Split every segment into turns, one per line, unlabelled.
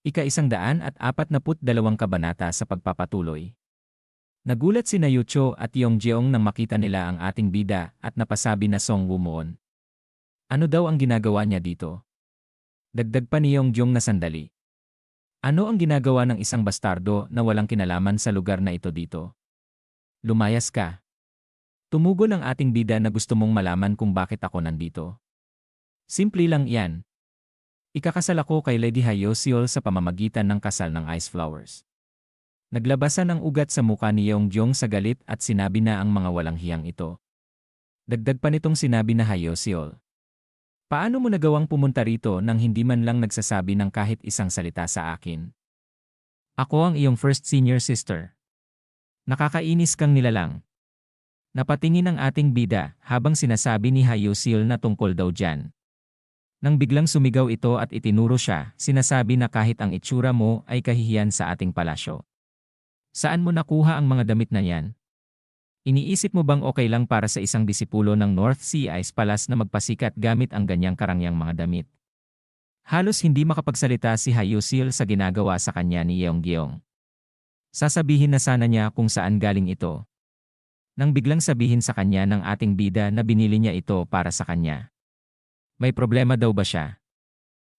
Ika-isang daan at apat naput dalawang kabanata sa pagpapatuloy. Nagulat si Nayucho at Yongjeong nang makita nila ang ating bida at napasabi na Song Wumoon. Ano daw ang ginagawa niya dito? Dagdag pa ni Yongjong na sandali. Ano ang ginagawa ng isang bastardo na walang kinalaman sa lugar na ito dito? Lumayas ka. Tumugon ang ating bida na gusto mong malaman kung bakit ako nandito. Simple lang yan. Ikakasal ako kay Lady Hayosiol sa pamamagitan ng kasal ng Ice Flowers. Naglabasan ang ugat sa muka ni Yongjong sa galit at sinabi na ang mga walang hiyang ito. Dagdag pa nitong sinabi na Hayosiol. Paano mo nagawang pumunta rito nang hindi man lang nagsasabi ng kahit isang salita sa akin? Ako ang iyong first senior sister. Nakakainis kang nilalang. Napatingin ang ating bida habang sinasabi ni Hayusil na tungkol daw dyan. Nang biglang sumigaw ito at itinuro siya, sinasabi na kahit ang itsura mo ay kahihiyan sa ating palasyo. Saan mo nakuha ang mga damit na yan? Iniisip mo bang okay lang para sa isang disipulo ng North Sea Ice Palace na magpasikat gamit ang ganyang karangyang mga damit? Halos hindi makapagsalita si Hayusil sa ginagawa sa kanya ni Yeonggyong. Sasabihin na sana niya kung saan galing ito. Nang biglang sabihin sa kanya ng ating bida na binili niya ito para sa kanya. May problema daw ba siya?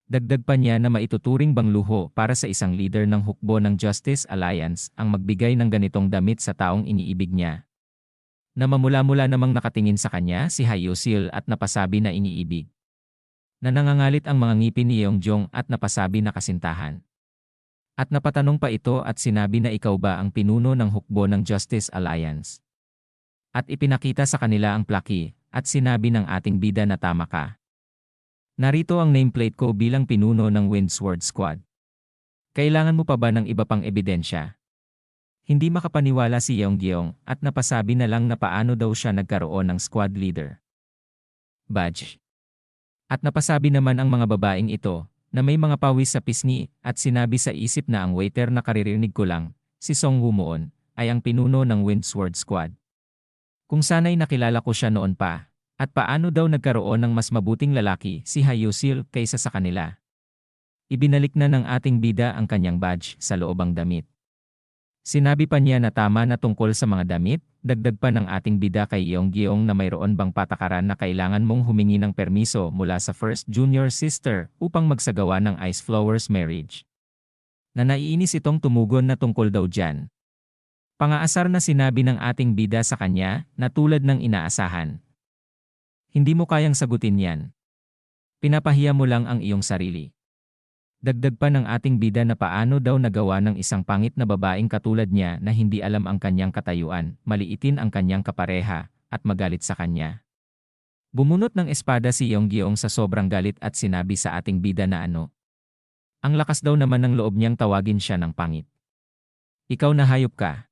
Dagdag pa niya na maituturing bang luho para sa isang leader ng hukbo ng Justice Alliance ang magbigay ng ganitong damit sa taong iniibig niya. Na mamula-mula namang nakatingin sa kanya si Hayusil at napasabi na iniibig. Na nangangalit ang mga ngipin ni Yeongjong at napasabi na kasintahan. At napatanong pa ito at sinabi na ikaw ba ang pinuno ng hukbo ng Justice Alliance. At ipinakita sa kanila ang plaki at sinabi ng ating bida na tama ka. Narito ang nameplate ko bilang pinuno ng Windsword Squad. Kailangan mo pa ba ng iba pang ebidensya? Hindi makapaniwala si Yeonggyong at napasabi na lang na paano daw siya nagkaroon ng squad leader. Badge. At napasabi naman ang mga babaeng ito na may mga pawis sa pisngi at sinabi sa isip na ang waiter na karirinig ko lang, si Song Wumoon, ay ang pinuno ng Windsword Squad. Kung sana'y nakilala ko siya noon pa, at paano daw nagkaroon ng mas mabuting lalaki si Hayusil kaysa sa kanila? Ibinalik na ng ating bida ang kanyang badge sa loobang damit. Sinabi pa niya na tama na tungkol sa mga damit, dagdag pa ng ating bida kay Yeonggyong na mayroon bang patakaran na kailangan mong humingi ng permiso mula sa first junior sister upang magsagawa ng Ice Flowers marriage. Na naiinis itong tumugon na tungkol daw dyan. Pangaasar na sinabi ng ating bida sa kanya na tulad ng inaasahan, hindi mo kayang sagutin yan. Pinapahiya mo lang ang iyong sarili. Dagdag pa ng ating bida na paano daw nagawa ng isang pangit na babaeng katulad niya na hindi alam ang kanyang katayuan, maliitin ang kanyang kapareha, at magalit sa kanya. Bumunot ng espada si Yonggyong sa sobrang galit at sinabi sa ating bida na ano. Ang lakas daw naman ng loob niyang tawagin siya ng pangit. Ikaw na hayop ka.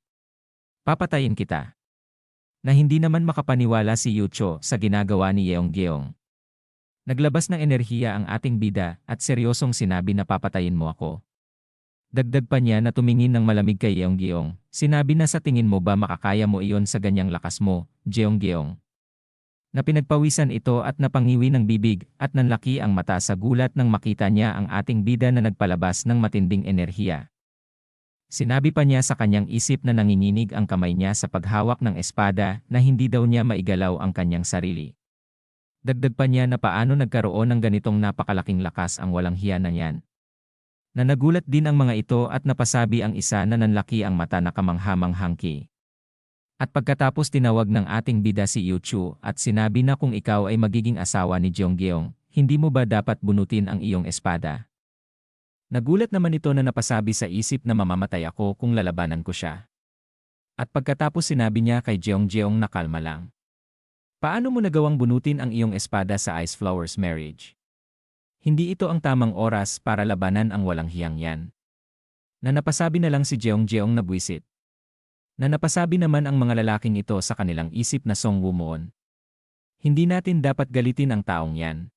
Papatayin kita na hindi naman makapaniwala si Yucho sa ginagawa ni Yeonggyong. Naglabas ng enerhiya ang ating bida at seryosong sinabi na papatayin mo ako. Dagdag pa niya na tumingin ng malamig kay Yeonggyong. Sinabi na sa tingin mo ba makakaya mo iyon sa ganyang lakas mo, Jeonggyong. Na pinagpawisan ito at napangiwi ng bibig at nanlaki ang mata sa gulat nang makita niya ang ating bida na nagpalabas ng matinding enerhiya. Sinabi pa niya sa kanyang isip na nanginginig ang kamay niya sa paghawak ng espada na hindi daw niya maigalaw ang kanyang sarili. Dagdag pa niya na paano nagkaroon ng ganitong napakalaking lakas ang walang hiya na yan. Na nagulat din ang mga ito at napasabi ang isa na nanlaki ang mata na kamanghamanghangki. At pagkatapos tinawag ng ating bida si Yuchu at sinabi na kung ikaw ay magiging asawa ni Jeonggyong, hindi mo ba dapat bunutin ang iyong espada? Nagulat naman ito na napasabi sa isip na mamamatay ako kung lalabanan ko siya. At pagkatapos sinabi niya kay Jeong-Jeong na kalma lang. Paano mo nagawang bunutin ang iyong espada sa Ice Flowers marriage? Hindi ito ang tamang oras para labanan ang walang hiyang yan. Na napasabi na lang si Jeong-Jeong na buwisit. Na napasabi naman ang mga lalaking ito sa kanilang isip na Song Wumoon. Hindi natin dapat galitin ang taong yan.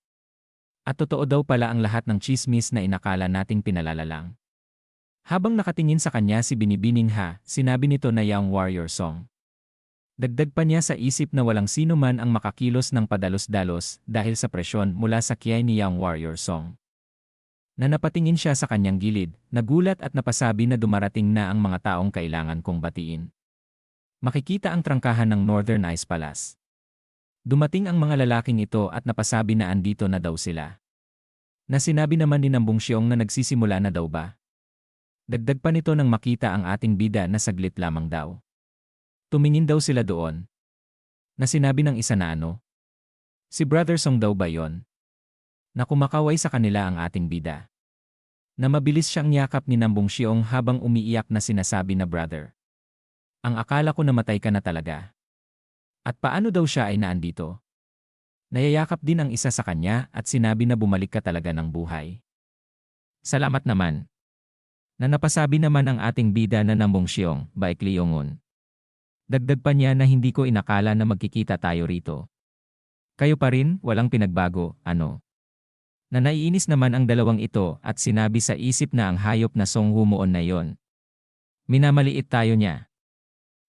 At totoo daw pala ang lahat ng chismis na inakala nating pinalalalang. Habang nakatingin sa kanya si Binibining Ha, sinabi nito na Young Warrior Song. Dagdag pa niya sa isip na walang sino man ang makakilos ng padalos-dalos dahil sa presyon mula sa kiyay ni Young Warrior Song. Na napatingin siya sa kanyang gilid, nagulat at napasabi na dumarating na ang mga taong kailangan kong batiin. Makikita ang trangkahan ng Northern Ice Palace. Dumating ang mga lalaking ito at napasabi na andito na daw sila. Na sinabi naman ni Nambong Siyong na nagsisimula na daw ba. Dagdag pa nito nang makita ang ating bida na saglit lamang daw. Tumingin daw sila doon. Na sinabi ng isa na ano. Si Brother Song daw ba yon? Na kumakaway sa kanila ang ating bida. Na mabilis siyang yakap ni Nambong Siyong habang umiiyak na sinasabi na brother. Ang akala ko namatay ka na talaga. At paano daw siya ay naandito? Nayayakap din ang isa sa kanya at sinabi na bumalik ka talaga ng buhay. Salamat naman. Na napasabi naman ang ating bida na Nambong Siyong, Baik Liyongon. Dagdag pa niya na hindi ko inakala na magkikita tayo rito. Kayo pa rin, walang pinagbago, ano? Na naiinis naman ang dalawang ito at sinabi sa isip na ang hayop na Song Humuon na yon. Minamaliit tayo niya.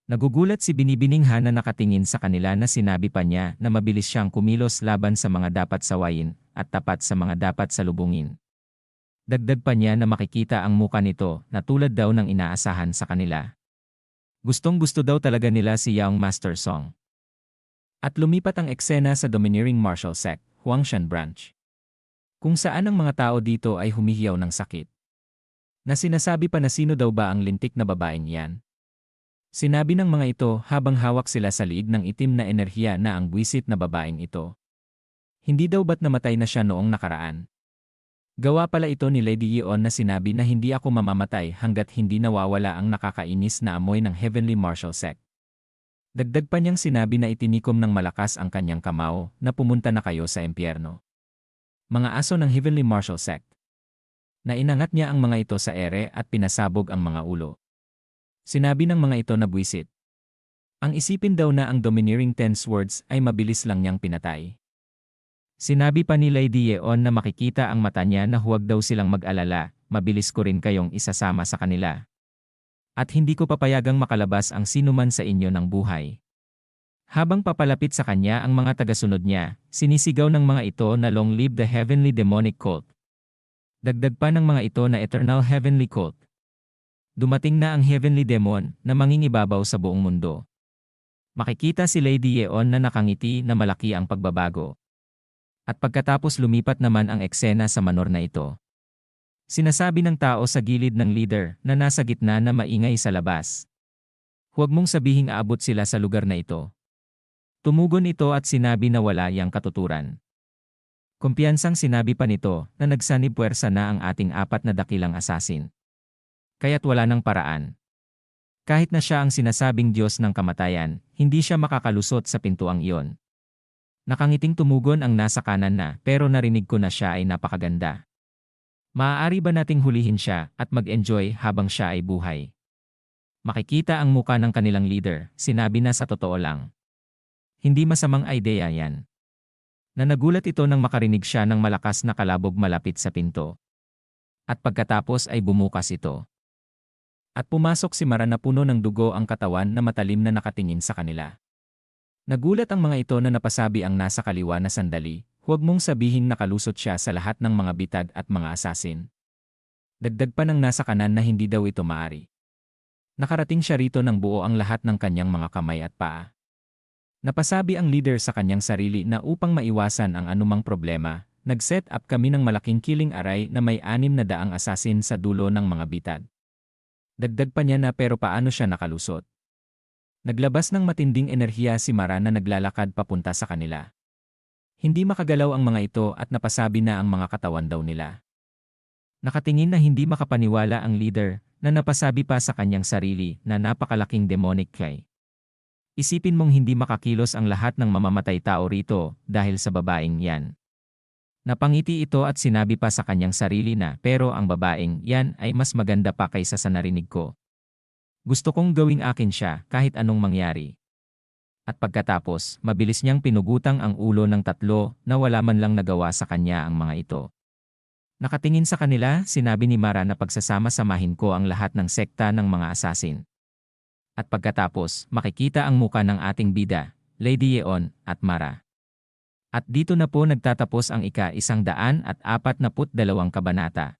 Nagugulat si Binibining Han na nakatingin sa kanila na sinabi pa niya na mabilis siyang kumilos laban sa mga dapat sawayin at tapat sa mga dapat salubungin. Dagdag pa niya na makikita ang muka nito na tulad daw ng inaasahan sa kanila. Gustong gusto daw talaga nila si Young Master Song. At lumipat ang eksena sa domineering martial sect, Huangshan Branch. Kung saan ang mga tao dito ay humihiyaw ng sakit. Na sinasabi pa na sino daw ba ang lintik na babaeng yan. Sinabi ng mga ito habang hawak sila sa liig ng itim na enerhiya na ang buwisit na babaeng ito. Hindi daw ba't namatay na siya noong nakaraan? Gawa pala ito ni Lady Yeon na sinabi na hindi ako mamamatay hanggat hindi nawawala ang nakakainis na amoy ng Heavenly Martial Sect. Dagdag pa niyang sinabi na itinikom ng malakas ang kanyang kamao na pumunta na kayo sa impyerno. Mga aso ng Heavenly Martial Sect. Nainangat niya ang mga ito sa ere at pinasabog ang mga ulo. Sinabi ng mga ito na buwisit. Ang isipin daw na ang domineering tense words ay mabilis lang niyang pinatay. Sinabi pa ni Lady Yeon na makikita ang mata niya na huwag daw silang mag-alala, mabilis ko rin kayong isasama sa kanila. At hindi ko papayagang makalabas ang sinuman sa inyo ng buhay. Habang papalapit sa kanya ang mga tagasunod niya, sinisigaw ng mga ito na long live the heavenly demonic cult. Dagdag pa ng mga ito na eternal heavenly cult. Dumating na ang heavenly demon na mangingibabaw sa buong mundo. Makikita si Lady Yeon na nakangiti na malaki ang pagbabago. At pagkatapos lumipat naman ang eksena sa manor na ito. Sinasabi ng tao sa gilid ng leader na nasa gitna na maingay sa labas. Huwag mong sabihing aabot sila sa lugar na ito. Tumugon ito at sinabi na wala yang katuturan. Kumpiyansang sinabi pa nito na nagsanib puwersa na ang ating apat na dakilang asasin. Kaya't wala ng paraan. Kahit na siya ang sinasabing Diyos ng kamatayan, hindi siya makakalusot sa pintuang iyon. Nakangiting tumugon ang nasa kanan na pero narinig ko na siya ay napakaganda. Maaari ba nating hulihin siya at mag-enjoy habang siya ay buhay? Makikita ang muka ng kanilang leader, sinabi na sa totoo lang. Hindi masamang idea yan. Na nagulat ito nang makarinig siya ng malakas na kalabog malapit sa pinto. At pagkatapos ay bumukas ito. At pumasok si Mara na puno ng dugo ang katawan na matalim na nakatingin sa kanila. Nagulat ang mga ito na napasabi ang nasa kaliwa na sandali, huwag mong sabihin nakalusot siya sa lahat ng mga bitag at mga asasin. Dagdag pa ng nasa kanan na hindi daw ito maari. Nakarating siya rito ng buo ang lahat ng kanyang mga kamay at paa. Napasabi ang leader sa kanyang sarili na upang maiwasan ang anumang problema, nag-set up kami ng malaking killing aray na may anim na daang asasin sa dulo ng mga bitag. Dagdag pa niya na pero paano siya nakalusot. Naglabas ng matinding enerhiya si Mara na naglalakad papunta sa kanila. Hindi makagalaw ang mga ito at napasabi na ang mga katawan daw nila. Nakatingin na hindi makapaniwala ang leader na napasabi pa sa kanyang sarili na napakalaking demonic kay. Isipin mong hindi makakilos ang lahat ng mamamatay tao rito dahil sa babaeng yan. Napangiti ito at sinabi pa sa kanyang sarili na pero ang babaeng yan ay mas maganda pa kaysa sa narinig ko. Gusto kong gawing akin siya kahit anong mangyari. At pagkatapos, mabilis niyang pinugutang ang ulo ng tatlo na wala man lang nagawa sa kanya ang mga ito. Nakatingin sa kanila, sinabi ni Mara na pagsasama-samahin ko ang lahat ng sekta ng mga asasin. At pagkatapos, makikita ang muka ng ating bida, Lady Yeon at Mara. At dito na po nagtatapos ang ika-isang daan at apat na put dalawang kabanata.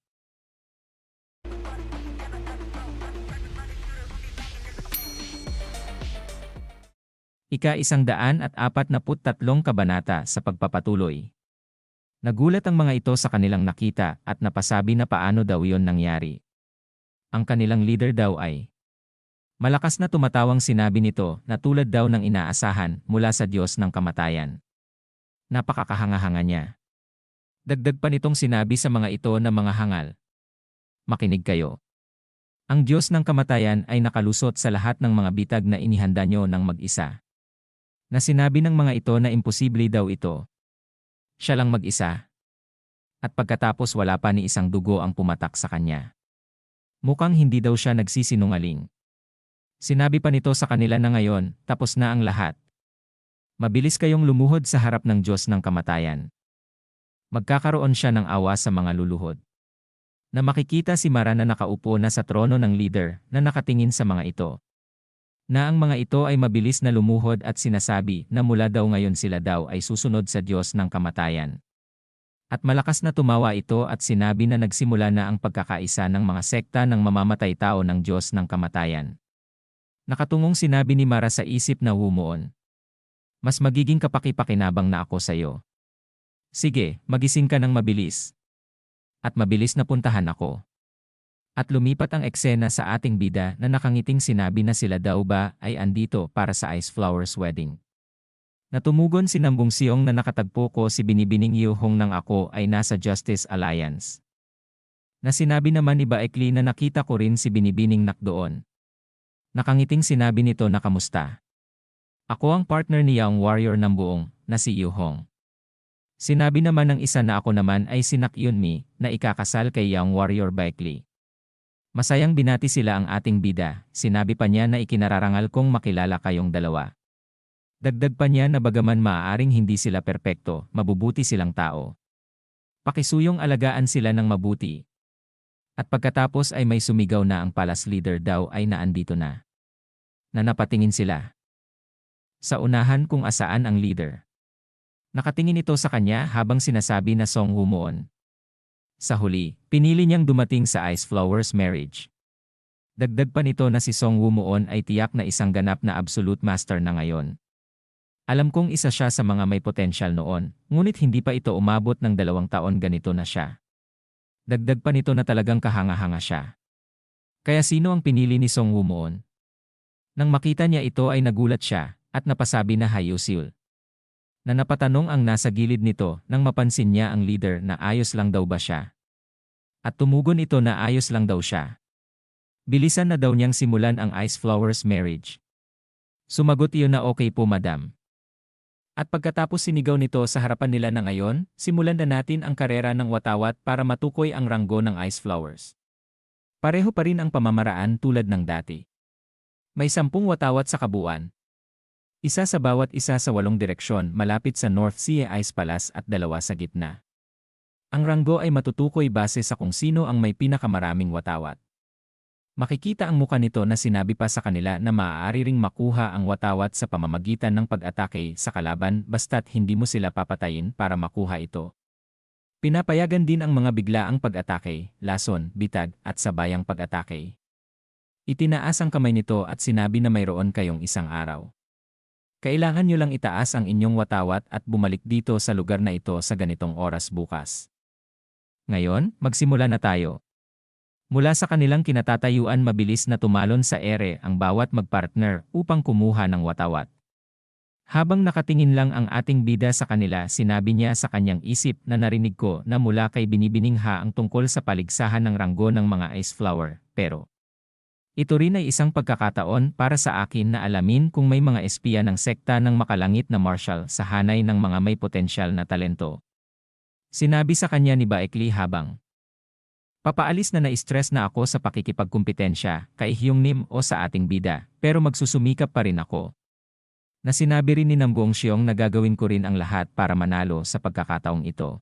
Ika-isang daan at apat na put tatlong kabanata sa pagpapatuloy. Nagulat ang mga ito sa kanilang nakita at napasabi na paano daw yon nangyari. Ang kanilang leader daw ay Malakas na tumatawang sinabi nito na tulad daw ng inaasahan mula sa Diyos ng kamatayan. Napakakahanga-hanga niya. Dagdag pa nitong sinabi sa mga ito na mga hangal. Makinig kayo. Ang Diyos ng kamatayan ay nakalusot sa lahat ng mga bitag na inihanda nyo ng mag-isa. Na sinabi ng mga ito na imposible daw ito. Siya lang mag-isa. At pagkatapos wala pa ni isang dugo ang pumatak sa kanya. Mukhang hindi daw siya nagsisinungaling. Sinabi pa nito sa kanila na ngayon, tapos na ang lahat. Mabilis kayong lumuhod sa harap ng Diyos ng kamatayan. Magkakaroon siya ng awa sa mga luluhod. Na makikita si Mara na nakaupo na sa trono ng leader na nakatingin sa mga ito. Na ang mga ito ay mabilis na lumuhod at sinasabi na mula daw ngayon sila daw ay susunod sa Diyos ng kamatayan. At malakas na tumawa ito at sinabi na nagsimula na ang pagkakaisa ng mga sekta ng mamamatay tao ng Diyos ng kamatayan. Nakatungong sinabi ni Mara sa isip na humuon. Mas magiging kapaki-pakinabang na ako sa iyo. Sige, magising ka ng mabilis. At mabilis na puntahan ako. At lumipat ang eksena sa ating bida na nakangiting sinabi na sila daw ba ay andito para sa Ice Flowers wedding. Natumugon si Nambong Siyong na nakatagpo ko si Binibining Yuhong nang ako ay nasa Justice Alliance. Na sinabi naman ni Baekli na nakita ko rin si Binibining Nak doon. Nakangiting sinabi nito na kamusta. Ako ang partner ni Young Warrior ng buong, na si Yu Hong. Sinabi naman ng isa na ako naman ay si Nak Yunmi, na ikakasal kay Young Warrior Baekli. Masayang binati sila ang ating bida, sinabi pa niya na ikinararangal kong makilala kayong dalawa. Dagdag pa niya na bagaman maaaring hindi sila perpekto, mabubuti silang tao. Pakisuyong alagaan sila ng mabuti. At pagkatapos ay may sumigaw na ang palace leader daw ay naandito na na napatingin sila. Sa unahan kung asaan ang leader. Nakatingin ito sa kanya habang sinasabi na Song Humuon. Sa huli, pinili niyang dumating sa Ice Flowers marriage. Dagdag pa nito na si Song Humuon ay tiyak na isang ganap na absolute master na ngayon. Alam kong isa siya sa mga may potensyal noon, ngunit hindi pa ito umabot ng dalawang taon ganito na siya. Dagdag pa nito na talagang kahanga-hanga siya. Kaya sino ang pinili ni Song Humuon? Nang makita niya ito ay nagulat siya, at napasabi na Hayusil. Na napatanong ang nasa gilid nito nang mapansin niya ang leader na ayos lang daw ba siya. At tumugon ito na ayos lang daw siya. Bilisan na daw niyang simulan ang Ice Flowers marriage. Sumagot iyon na okay po madam. At pagkatapos sinigaw nito sa harapan nila na ngayon, simulan na natin ang karera ng watawat para matukoy ang ranggo ng Ice Flowers. Pareho pa rin ang pamamaraan tulad ng dati. May sampung watawat sa kabuuan. Isa sa bawat isa sa walong direksyon malapit sa North Sea Ice Palace at dalawa sa gitna. Ang ranggo ay matutukoy base sa kung sino ang may pinakamaraming watawat. Makikita ang muka nito na sinabi pa sa kanila na maaari ring makuha ang watawat sa pamamagitan ng pag-atake sa kalaban basta't hindi mo sila papatayin para makuha ito. Pinapayagan din ang mga biglaang pag-atake, lason, bitag, at sabayang pag-atake. Itinaas ang kamay nito at sinabi na mayroon kayong isang araw. Kailangan nyo lang itaas ang inyong watawat at bumalik dito sa lugar na ito sa ganitong oras bukas. Ngayon, magsimula na tayo. Mula sa kanilang kinatatayuan mabilis na tumalon sa ere ang bawat magpartner upang kumuha ng watawat. Habang nakatingin lang ang ating bida sa kanila sinabi niya sa kanyang isip na narinig ko na mula kay binibiningha ang tungkol sa paligsahan ng ranggo ng mga ice flower, pero ito rin ay isang pagkakataon para sa akin na alamin kung may mga espiya ng sekta ng makalangit na marshal sa hanay ng mga may potensyal na talento. Sinabi sa kanya ni Baekli habang Papaalis na na-stress na ako sa pakikipagkumpetensya kay Hyung Nim o sa ating bida, pero magsusumikap pa rin ako. Na sinabi rin ni Nambuong Siyong na gagawin ko rin ang lahat para manalo sa pagkakataong ito.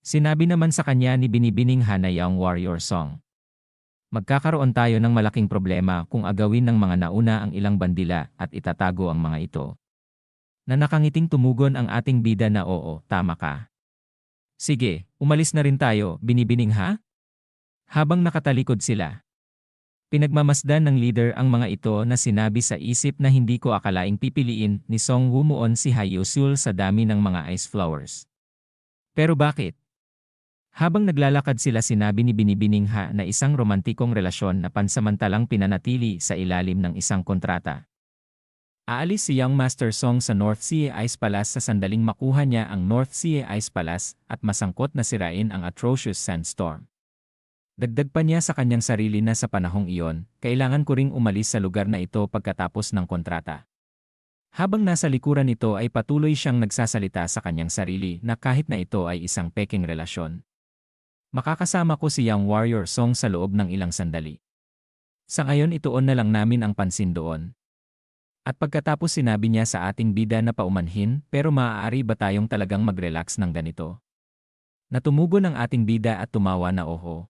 Sinabi naman sa kanya ni Binibining Hanayang Warrior Song. Magkakaroon tayo ng malaking problema kung agawin ng mga nauna ang ilang bandila at itatago ang mga ito. Na nakangiting tumugon ang ating bida na oo, tama ka. Sige, umalis na rin tayo, binibining ha? Habang nakatalikod sila. Pinagmamasdan ng leader ang mga ito na sinabi sa isip na hindi ko akalaing pipiliin ni Song Wumuon si Hayosul sa dami ng mga ice flowers. Pero bakit? Habang naglalakad sila sinabi ni Binibining Ha na isang romantikong relasyon na pansamantalang pinanatili sa ilalim ng isang kontrata. Aalis si Young Master Song sa North Sea Ice Palace sa sandaling makuha niya ang North Sea Ice Palace at masangkot na sirain ang atrocious sandstorm. Dagdag pa niya sa kanyang sarili na sa panahong iyon, kailangan ko ring umalis sa lugar na ito pagkatapos ng kontrata. Habang nasa likuran nito ay patuloy siyang nagsasalita sa kanyang sarili na kahit na ito ay isang peking relasyon. Makakasama ko si Young Warrior Song sa loob ng ilang sandali. Sa ngayon ituon na lang namin ang pansin doon. At pagkatapos sinabi niya sa ating bida na paumanhin pero maaari ba tayong talagang mag-relax ng ganito? Natumugo ng ating bida at tumawa na oho.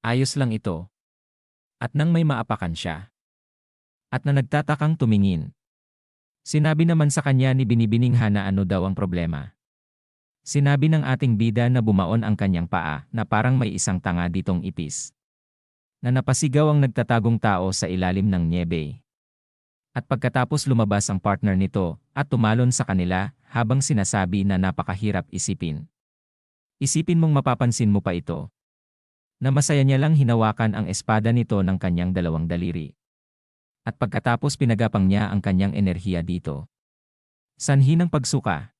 Ayos lang ito. At nang may maapakan siya. At na nagtatakang tumingin. Sinabi naman sa kanya ni Binibining na ano daw ang problema. Sinabi ng ating bida na bumaon ang kanyang paa na parang may isang tanga ditong ipis. Na napasigaw ang nagtatagong tao sa ilalim ng niebe. At pagkatapos lumabas ang partner nito at tumalon sa kanila habang sinasabi na napakahirap isipin. Isipin mong mapapansin mo pa ito. Na masaya niya lang hinawakan ang espada nito ng kanyang dalawang daliri. At pagkatapos pinagapang niya ang kanyang enerhiya dito. Sanhi ng pagsuka,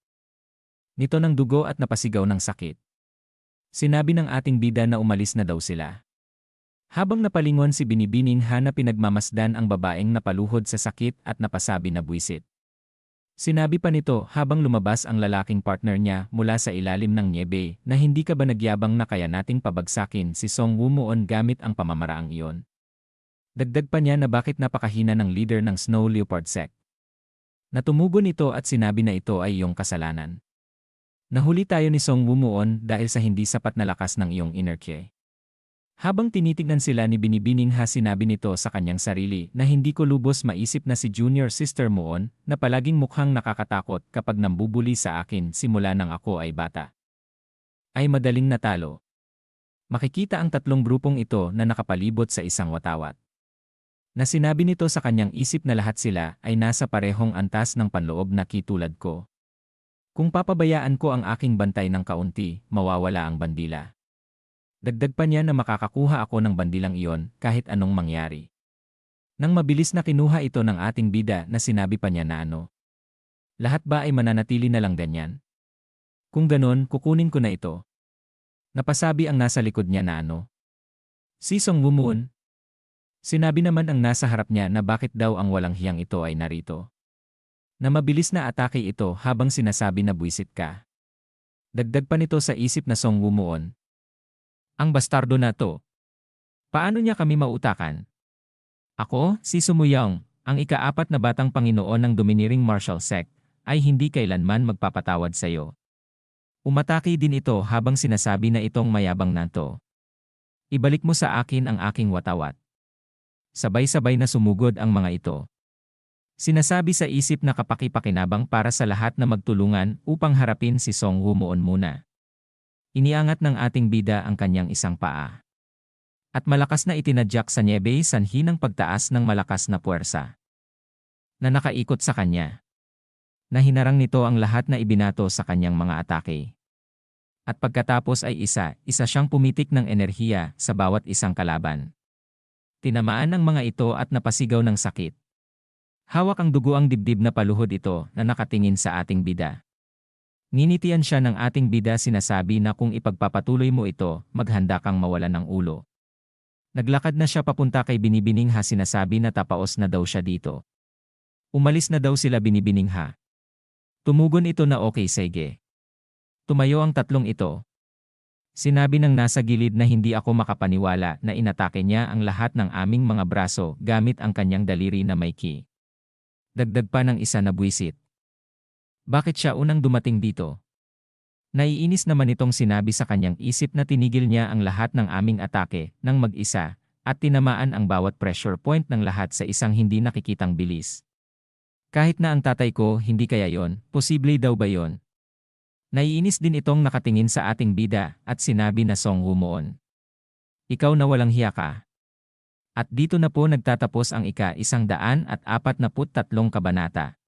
nito ng dugo at napasigaw ng sakit. Sinabi ng ating bida na umalis na daw sila. Habang napalingon si Binibining Ha na pinagmamasdan ang babaeng napaluhod sa sakit at napasabi na buwisit. Sinabi pa nito habang lumabas ang lalaking partner niya mula sa ilalim ng niebe na hindi ka ba nagyabang na kaya nating pabagsakin si Song Wumuon gamit ang pamamaraang iyon. Dagdag pa niya na bakit napakahina ng leader ng Snow Leopard Sect. Natumugo nito at sinabi na ito ay iyong kasalanan. Nahuli tayo ni Song Wumuon dahil sa hindi sapat na lakas ng iyong inner key. Habang tinitignan sila ni Binibining Ha sinabi nito sa kanyang sarili na hindi ko lubos maisip na si Junior Sister Muon na palaging mukhang nakakatakot kapag nambubuli sa akin simula nang ako ay bata. Ay madaling natalo. Makikita ang tatlong grupong ito na nakapalibot sa isang watawat. Na sinabi nito sa kanyang isip na lahat sila ay nasa parehong antas ng panloob na kitulad ko. Kung papabayaan ko ang aking bantay ng kaunti, mawawala ang bandila. Dagdag pa niya na makakakuha ako ng bandilang iyon kahit anong mangyari. Nang mabilis na kinuha ito ng ating bida na sinabi pa niya na ano. Lahat ba ay mananatili na lang ganyan? Kung ganon, kukunin ko na ito. Napasabi ang nasa likod niya na ano. Si Song Wumuon. Sinabi naman ang nasa harap niya na bakit daw ang walang hiyang ito ay narito na mabilis na atake ito habang sinasabi na buwisit ka. Dagdag pa nito sa isip na Song Wumuon. Ang bastardo na to. Paano niya kami mautakan? Ako, si Sumuyong, ang ikaapat na batang Panginoon ng Domineering Martial Sect, ay hindi kailanman magpapatawad sa iyo. Umatake din ito habang sinasabi na itong mayabang na to. Ibalik mo sa akin ang aking watawat. Sabay-sabay na sumugod ang mga ito. Sinasabi sa isip na kapakipakinabang para sa lahat na magtulungan upang harapin si Song Wumuon muna. Iniangat ng ating bida ang kanyang isang paa. At malakas na itinadyak sa niebe sanhi ng pagtaas ng malakas na puwersa. Na nakaikot sa kanya. Na hinarang nito ang lahat na ibinato sa kanyang mga atake. At pagkatapos ay isa, isa siyang pumitik ng enerhiya sa bawat isang kalaban. Tinamaan ng mga ito at napasigaw ng sakit. Hawak ang dugo ang dibdib na paluhod ito na nakatingin sa ating bida. Nginitian siya ng ating bida sinasabi na kung ipagpapatuloy mo ito, maghanda kang mawalan ng ulo. Naglakad na siya papunta kay Binibining Ha sinasabi na tapaos na daw siya dito. Umalis na daw sila Binibining Ha. Tumugon ito na okay sige. Tumayo ang tatlong ito. Sinabi ng nasa gilid na hindi ako makapaniwala na inatake niya ang lahat ng aming mga braso gamit ang kanyang daliri na may key. Dagdag pa ng isa na buwisit. Bakit siya unang dumating dito? Naiinis naman itong sinabi sa kanyang isip na tinigil niya ang lahat ng aming atake ng mag-isa at tinamaan ang bawat pressure point ng lahat sa isang hindi nakikitang bilis. Kahit na ang tatay ko hindi kaya yon, posible daw ba yon? Naiinis din itong nakatingin sa ating bida at sinabi na Song Wumuon. Ikaw na walang hiya ka. At dito na po nagtatapos ang ika isang daan at apat na put tatlong kabanata.